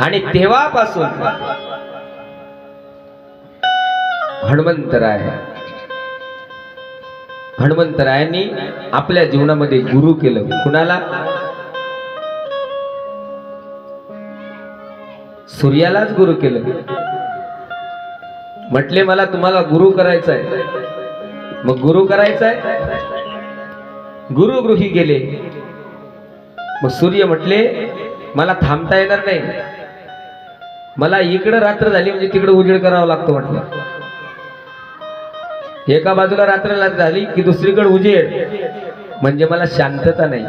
आणि तेव्हापासून हनुमंतराय हनुमंतरायांनी आपल्या जीवनामध्ये गुरु केलं. कुणाला? सूर्यालाच गुरु केलं. म्हटले मला तुम्हाला गुरु करायचा आहे. मग गुरु करायचा आहे गुरु गृही गेले. मग सूर्य म्हटले मला थांबता येणार नाही. मला इकडं रात्र झाली म्हणजे तिकडं उजेड करावा लागतो म्हटलं. एका बाजूला रात्र झाली की दुसरीकडे उजेड. म्हणजे मला शांतता नाही.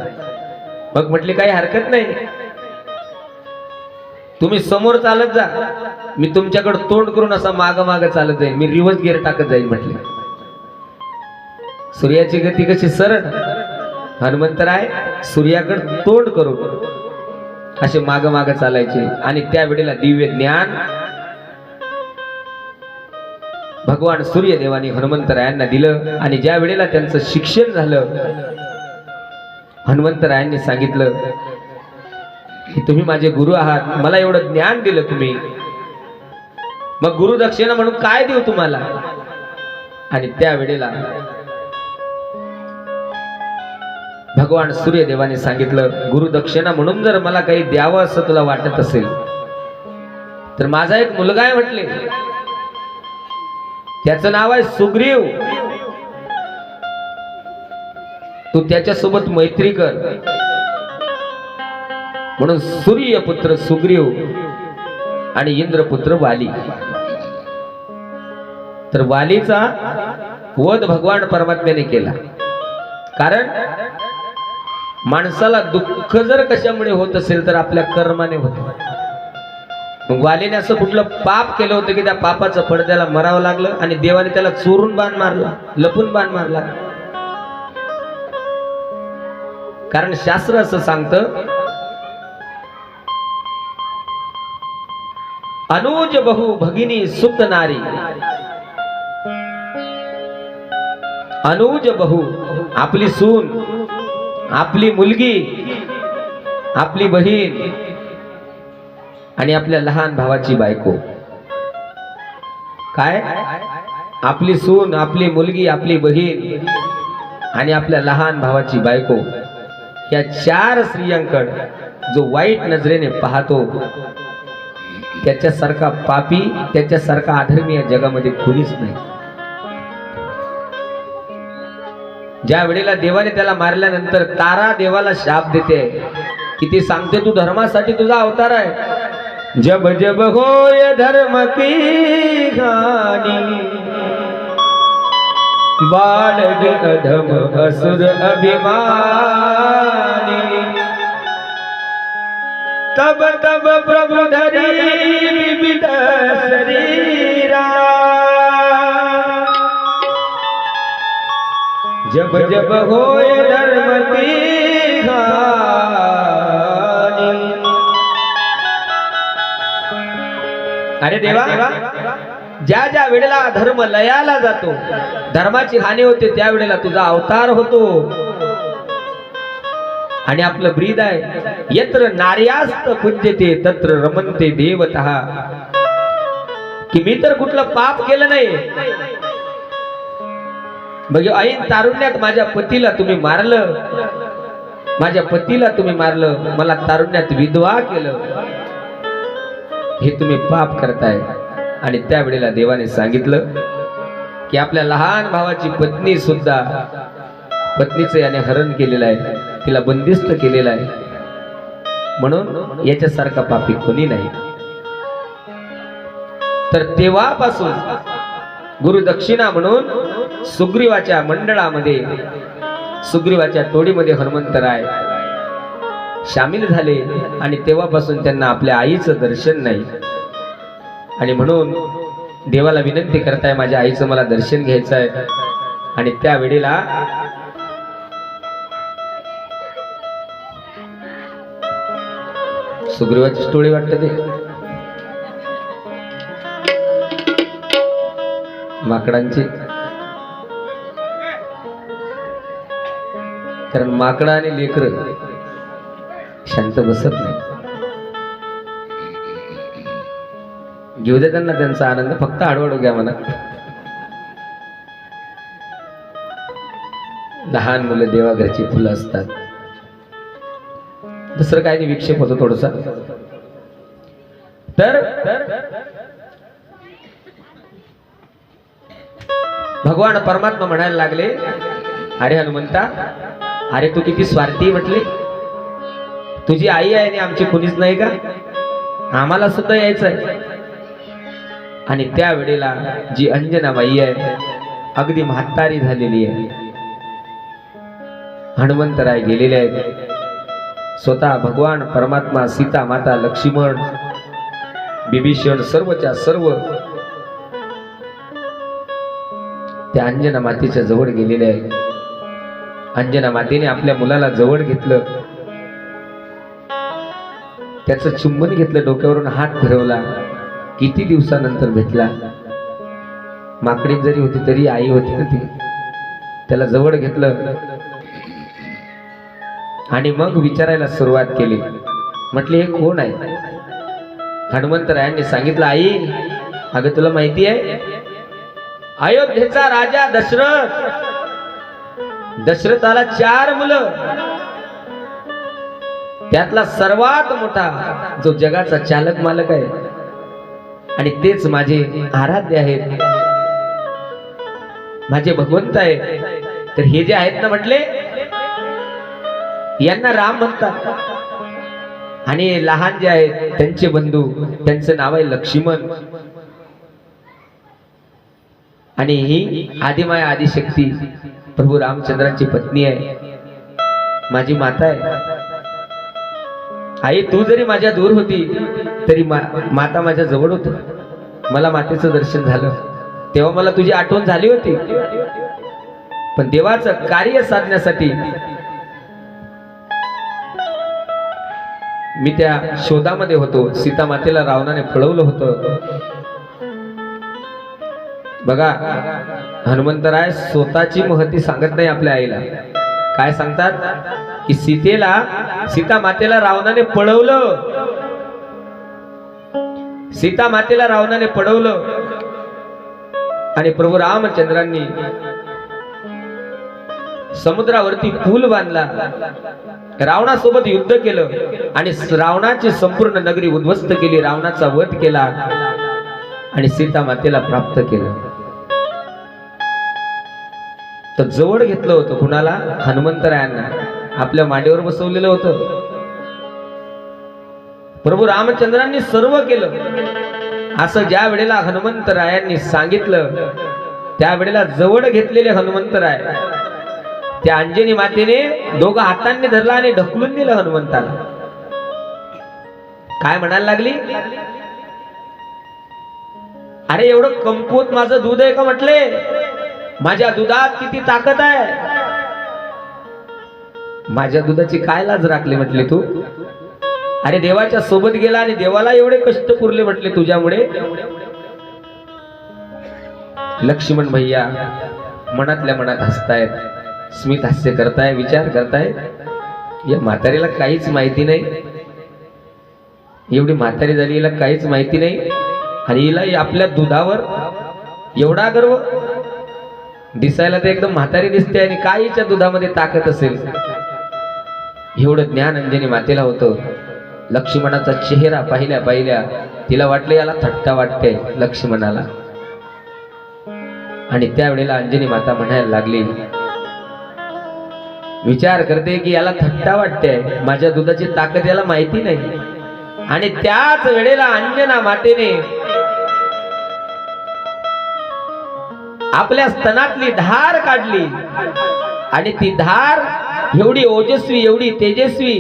मग म्हटले काही हरकत नाही. तुम्ही समोर चालत जा. मी तुमच्याकडे तोंड करून असा माग माग चालत जाईल मी रिव्हर्स गिअर टाकत जाईल म्हटले. सूर्याची गती कशी सरळ? हनुमंतराय सूर्याकडे तोंड करून. असे माग माग चालायचे. आणि त्यावेळेला दिव्य ज्ञान भगवान सूर्यदेवाने हनुमंतरायांना दिलं. आणि ज्या वेळेला त्यांचं शिक्षण झालं हनुमंतरायांनी सांगितलं की तुम्ही माझे गुरु आहात. मला एवढं ज्ञान दिलं तुम्ही. मग गुरु दक्षिणा म्हणून काय देऊ तुम्हाला? आणि त्यावेळेला भगवान सूर्यदेवाने सांगितलं गुरु दक्षिणा म्हणून जर मला काही द्यावं असं तुला वाटत असेल तर माझा एक मुलगा आहे म्हटले. त्याचं नाव आहे सुग्रीव. तू त्याच्यासोबत मैत्री कर. म्हणून सूर्यपुत्र सुग्रीव आणि इंद्रपुत्र वाली. तर वालीचा वध भगवान परमात्म्याने केला. कारण माणसाला दुःख जर कशामुळे होत असेल तर आपल्या कर्माने होत. वालीने असं कुठलं पाप केलं होतं की त्या पापाचं फळ त्याला मरावं लागलं आणि देवाने त्याला चोरून बाण मारला लपून बाण मारला. कारण शास्त्र असं सांगतं अनुज बहु भगिनी सुप्त नारी. अनुज बहु आपली सून आपली मुलगी आपली बहीण आणि आपल्या लहान भावाची बायको. काय? आपली सून आपली मुलगी आपली बहीण आणि आपल्या लहान भावाची बायको. या चार स्त्रियांकड जो वाईट नजरेने पाहतो त्याच्यासारखा पापी त्याच्यासारखा आधर्मी या जगामध्ये कुणीच नाही. ज्या वेळेला देवाने त्याला मारल्यानंतर तारा देवाला शाप देते की ती सांगते तू धर्मासाठी तुझा अवतार आहे. जब जब होय धर्म की गाणी बाळग अधम असुर अभिमानी तब तब प्रभु धरी जब जब होय अरे देवा ज्या ज्या वेळेला धर्म लयाला जातो धर्माची हानी होते त्या वेळेला तुझा अवतार होतो. आणि आपलं ब्रीद आहे यत्र नार्यास्त पूज्यते तत्र रमनते देवत. की मी तर कुठलं पाप केलं नाही बघ ऐन तारुण्यात माझ्या पतीला तुम्ही मारलं. माझ्या पतीला तुम्ही मारलं. मला तारुण्यात विधवा केलं. हे तुम्ही पाप करताय. आणि त्यावेळेला देवाने सांगितलं की आपल्या लहान भावाची पत्नी सुद्धा पत्नीचं याने हरण केलेलं आहे. तिला बंदिस्त केलेलं आहे. म्हणून याच्यासारखा पापी कोणी नाही. तर तेव्हापासून गुरु दक्षिणा म्हणून सुग्रीवाच्या मंडळामध्ये सुग्रीवाच्या टोळीमध्ये हनुमंतराय सामील झाले आणि तेव्हापासून त्यांना आपल्या आईचं दर्शन नाही. आणि म्हणून देवाला विनंती करताय माझ्या आईचं मला दर्शन घ्यायचं आहे आणि त्या वेळेला सुग्रीवाची टोळी वाटत ते. माकडांची कारण माकडा आणि लेकर शांत बसत नाही. घेऊ दे त्यांना त्यांचा आनंद फक्त हळूहळू घ्या मला लहान मुलं देवाघरची फुलं असतात. दुसरं काही नाही विक्षेप होतो थोडसा. तर भगवान परमात्मा म्हणायला लागले अरे हनुमंता अरे तू किती स्वार्थी म्हटले? तुझी आई आहे आणि आमची कुणीच नाही का? आम्हाला सुद्धा यायचं आहे आणि त्या वेळेला जी अंजना बाई आहे अगदी म्हातारी झालेली आहे. हनुमंतराय गेलेले आहेत. स्वतः भगवान परमात्मा सीता माता लक्ष्मण बिभीषण सर्वच्या सर्व त्या अंजना मातेच्या जवळ गेलेले आहेत. अंजना मातेने आपल्या मुलाला जवळ घेतलं. त्याचं चुंबन घेतलं डोक्यावरून हात फिरवला. किती दिवसानंतर भेटला? माकडी जरी होती तरी आई होती ना ती. त्याला जवळ घेतलं. आणि मग विचारायला सुरुवात केली. म्हटले हे कोण आहे? हनुमंतरायांनी सांगितलं आई अगं तुला माहिती आहे? अयोध्येचा राजा दशरथ. दशरथाला चार मुलं. त्यातला सर्वात मोठा जो जगाचा चालक मालक आहे आणि तेच माझे आराध्य आहेत. माझे भगवंत आहे तर हे जे आहेत ना म्हटले यांना राम म्हणतात. आणि लहान जे आहेत त्यांचे बंधू त्यांचं नाव आहे लक्ष्मण. आणि ही आदिमाया आदिशक्ती. प्रभू रामचंद्रांची पत्नी आहे. माझी माता आहे. आई तू जरी माझ्या दूर होती तरी मा- माता माझ्या जवळ होती. मला मातेचं दर्शन झालं. तेव्हा मला तुझी आठवण झाली होती. पण देवाचं कार्य साधण्यासाठी मी त्या शोधामध्ये होतो. सीता मातेला रावणाने फळवलं होतं. बघा हनुमंतराय स्वतःची महती सांगत नाही आपल्या आईला. काय सांगतात? की सीतेला सीता मातेला रावणाने पळवलं. सीता मातेला रावणाने पळवलं. आणि प्रभू रामचंद्रांनी समुद्रावरती पूल बांधला. रावणासोबत युद्ध केलं आणि रावणाची संपूर्ण नगरी उद्ध्वस्त केली. रावणाचा वध केला आणि सीता मातेला प्राप्त केलं. तर जवळ घेतलं होतं कुणाला? हनुमंतरायांना. आपल्या मांडीवर बसवलेलं होतं. प्रभू रामचंद्रांनी सर्व केलं. असं ज्या वेळेला हनुमंतरायांनी सांगितलं त्या वेळेला जवळ घेतलेले हनुमंतराय त्या अंजनी मातेने दोघं हातांनी धरला आणि ढकलून दिलं हनुमंताला. काय म्हणायला लागली? अरे एवढं कमकुवत माझं दूध आहे का म्हटले? माझ्या दुधात किती ताकद आहे? माझ्या दुधाची काय लाज राखली म्हटले तू? अरे देवाच्या सोबत गेला आणि देवाला एवढे कष्ट पुरले म्हटले तुझ्यामुळे? लक्ष्मण भैया मनातल्या मनात हसतायत. स्मित हास्य करताय विचार करताय. या म्हातारीला काहीच माहिती नाही. एवढी म्हातारी झाली हिला काहीच माहिती नाही. आणि हिला आपल्या दुधावर एवढा गर्व. दिसायला तर एकदम म्हातारी दिसते आणि काहीच्या दुधामध्ये ताकद असेल. एवढं ज्ञान अंजनी मातेला होतं. लक्ष्मणाचा चेहरा पाहिल्या पाहिल्या तिला वाटलं याला थट्टा वाटते लक्ष्मणाला. आणि त्यावेळेला अंजनी माता म्हणायला लागली विचार करते की याला थट्टा वाटते माझ्या दुधाची ताकद याला माहिती नाही. आणि त्याच वेळेला अंजना मातेने आपल्या स्तनातली धार काढली. आणि ती धार एवढी ओजस्वी एवढी तेजस्वी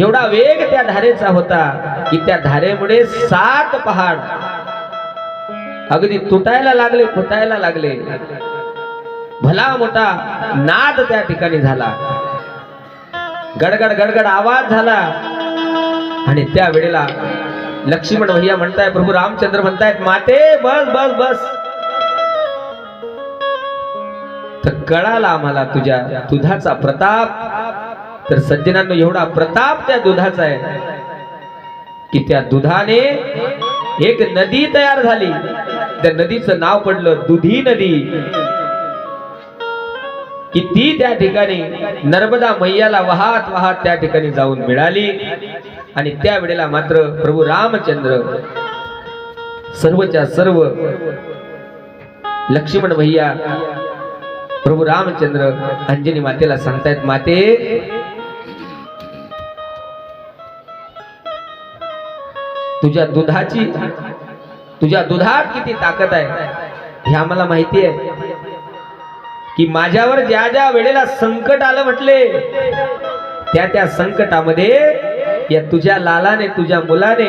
एवढा वेग त्या धारेचा होता की त्या धारेमुळे सात पहाड अगदी तुटायला लागले फुटायला लागले. भला मोठा नाद त्या ठिकाणी झाला. गडगड गडगड आवाज झाला. आणि त्या वेळेला लक्ष्मण भैया म्हणताय प्रभू रामचंद्र म्हणतायत माते बस बस बस तर कळाला आम्हाला तुझ्या दुधाचा प्रताप. तर सज्जनांनो एवढा प्रताप त्या दुधाचा आहे की त्या दुधाने एक नदी तयार झाली. त्या नदीचं नाव पडलं दुधी नदी. की ती त्या ठिकाणी नर्मदा मैयाला वाहत वाहत त्या ठिकाणी जाऊन मिळाली. आणि त्यावेळेला मात्र प्रभू रामचंद्र सर्वच्या सर्व लक्ष्मण भैया प्रभू रामचंद्र अंजनी मातेला सांगतायत माते तुझ्या दुधाची तुझ्या दुधात किती ताकद आहे हे आम्हाला माहिती आहे. की माझ्यावर ज्या ज्या वेळेला संकट आलं म्हटले त्या त्या संकटामध्ये या तुझ्या लालाने तुझ्या मुलाने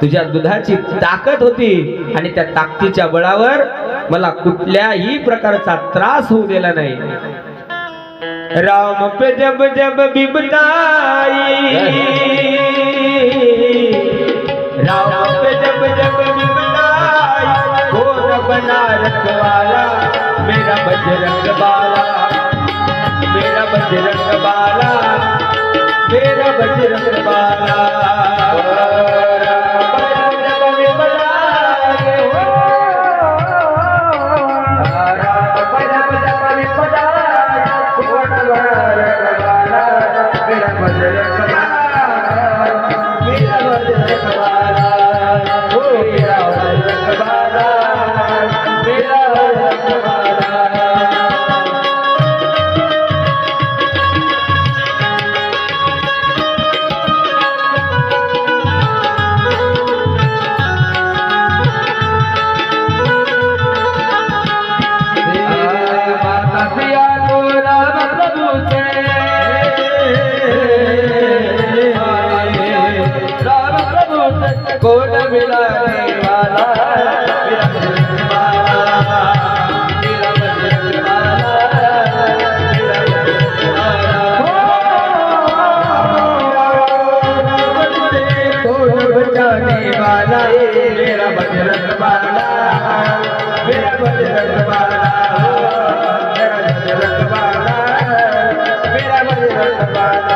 तुझ्या दुधाची ताकद होती आणि त्या ताकदीच्या बळावर मला कुठल्याही प्रकारचा त्रास होऊ दिला नाही. राम पे जब जब बिबताई. राम पे जब जब बिबताई. घोर बना रखवाला? मेरा बजरंग बाला मेरा बजरंग बाला मेरा बजरंग बाला मेरा बजरंग बाला, बचाने बाला मेरा बजरंग बाला मेरा बजरंग बाला मेरा बजरंग बाला मेरा बजरंग बाला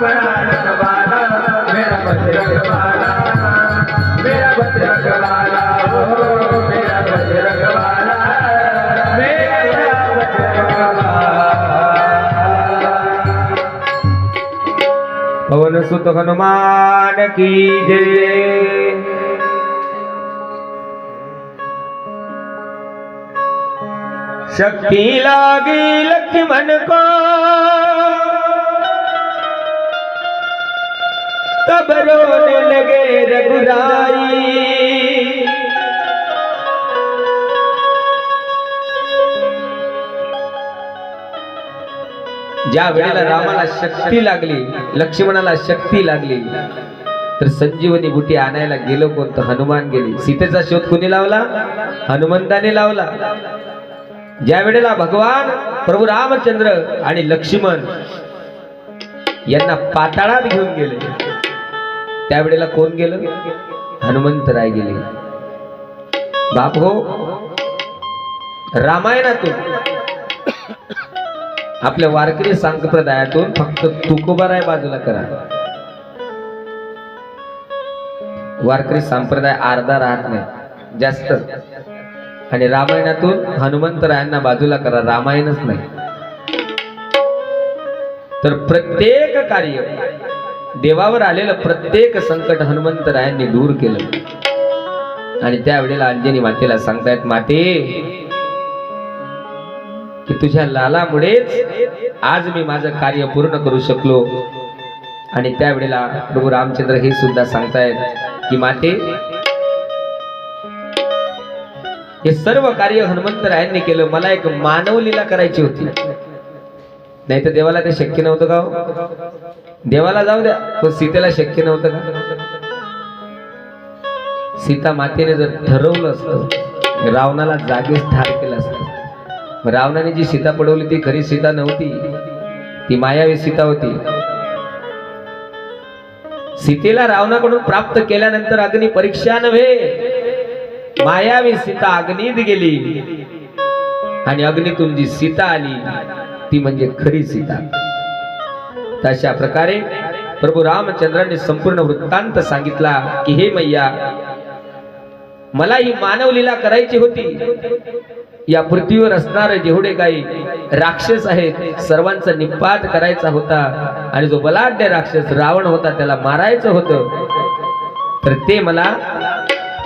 भवन रखवाला मेरा बजरंग मेरा बजरंग हो मेरा बजरंग मेरा बजरंग पवन सुत हनुमान की जय। शक्ति लागी लक्ष्मण को तब रोने लगे रघुराई ज्या वेळेला रामाला शक्ती लागली लक्ष्मणाला शक्ती लागली तर संजीवनी बुटी आणायला गेलो कोणतं हनुमान गेली. सीतेचा शोध कुणी लावला? हनुमंताने लावला. ज्या वेळेला भगवान प्रभू रामचंद्र आणि लक्ष्मण यांना पाताळात घेऊन गेले त्यावेळेला कोण गेलं? हनुमंतराय गेले. बाप हो रामायणातून आपल्या वारकरी संप्रदायातून फक्त तुकोबाराय बाजूला करा. वारकरी संप्रदाय अर्धा राहत नाही जास्त. आणि रामायणातून हनुमंतरायांना बाजूला करा रामायणच नाही. तर प्रत्येक कार्य देवावर आलेलं प्रत्येक संकट हनुमंतरायांनी दूर केलं. आणि त्यावेळेला अंजनी मातेला सांगतायत माते की तुझ्या लालामुळेच आज मी माझं कार्य पूर्ण करू शकलो. आणि त्यावेळेला प्रभू रामचंद्र हे सुद्धा सांगतायत की माते हे सर्व कार्य हनुमंतरायांनी केलं. मला एक मानवलीला करायची होती. नाही तर देवाला ते शक्य नव्हतं का हो? देवाला जाऊ द्या. पण सीतेला शक्य नव्हतं का? सीता मातेने जर ठरवलं असतं रावणाला जागेच ठार केलं असतं. रावणाने जी सीता पडवली ती खरी सीता नव्हती. ती मायावी सीता होती. सीतेला रावणाकडून प्राप्त केल्यानंतर अग्नी परीक्षा नव्हे. मायावी सीता अग्नीत गेली. आणि अग्नीतून जी सीता आली ती म्हणजे खरी सीता. तशा प्रकारे प्रभू रामचंद्रांनी संपूर्ण वृत्तांत सांगितला की हे मैया मला ही मानवलीला करायची होती. या पृथ्वीवर असणारे जेवढे काही राक्षस आहेत सर्वांचा निपात करायचा होता आणि जो बलाढ्य राक्षस रावण होता त्याला मारायचं होतं. तर ते मला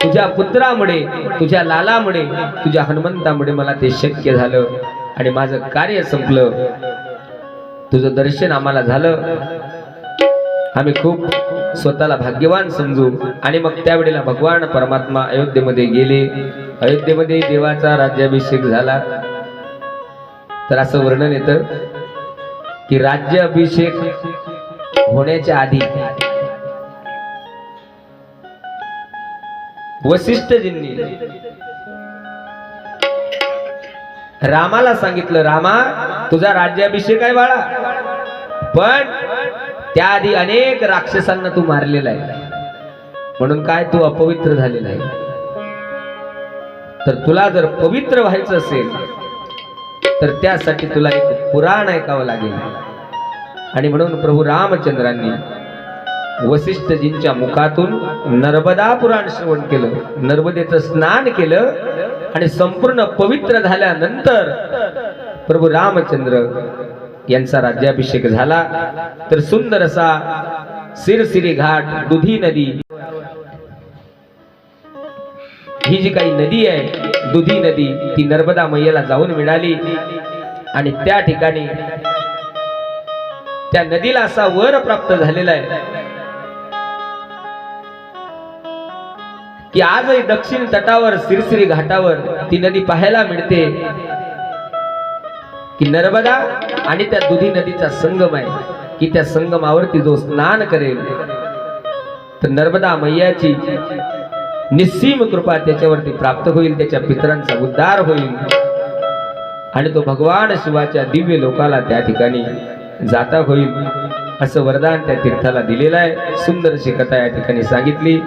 तुझ्या पुत्रामुळे तुझ्या लालामुळे तुझ्या हनुमंतामुळे मला ते शक्य झालं आणि माझं कार्य संपलं. तुझं दर्शन आम्हाला झालं. आम्ही खूप स्वतःला भाग्यवान समजू. आणि मग त्यावेळेला भगवान परमात्मा अयोध्येमध्ये गेले. अयोध्येमध्ये देवाचा राज्याभिषेक झाला. तर असं वर्णन येतं की राज्याभिषेक होण्याच्या आधी वसिष्ठजींनी रामाला सांगितलं रामा तुझा राज्याभिषेक आहे बाळा. पण त्याआधी अनेक राक्षसांना तू मारलेला आहे. म्हणून काय तू अपवित्र झालेला आहे? तर तुला जर पवित्र व्हायचं असेल तर त्यासाठी तुला एक पुराण ऐकावं लागेल. आणि म्हणून प्रभू रामचंद्रांनी वसिष्ठजींच्या मुखातून नर्मदा पुराण श्रवण केलं. नर्मदेचं स्नान केलं आणि संपूर्ण पवित्र झाल्यानंतर प्रभू रामचंद्र यांचा राज्याभिषेक झाला. तर सुंदर असा सिरसिरी घाट दुधी नदी. ही जी काही नदी आहे दुधी नदी ती नर्मदा मैयाला जाऊन मिळाली. आणि त्या ठिकाणी त्या नदीला असा वर प्राप्त झालेला आहे की आजही दक्षिण तटावर सिरसिरी घाटावर ती नदी पाहायला मिळते. की नर्मदा आणि त्या दुधी नदीचा संगम आहे की त्या संगमावरती जो स्नान करेल तर नर्मदा मैयाची निस्सीम कृपा त्याच्यावरती प्राप्त होईल त्याच्या पितरांचा उद्धार होईल. आणि तो भगवान शिवाच्या दिव्य लोकाला त्या ठिकाणी जाता होईल असं वरदान त्या तीर्थाला दिलेलं आहे. सुंदर अशी कथा या ठिकाणी सांगितली.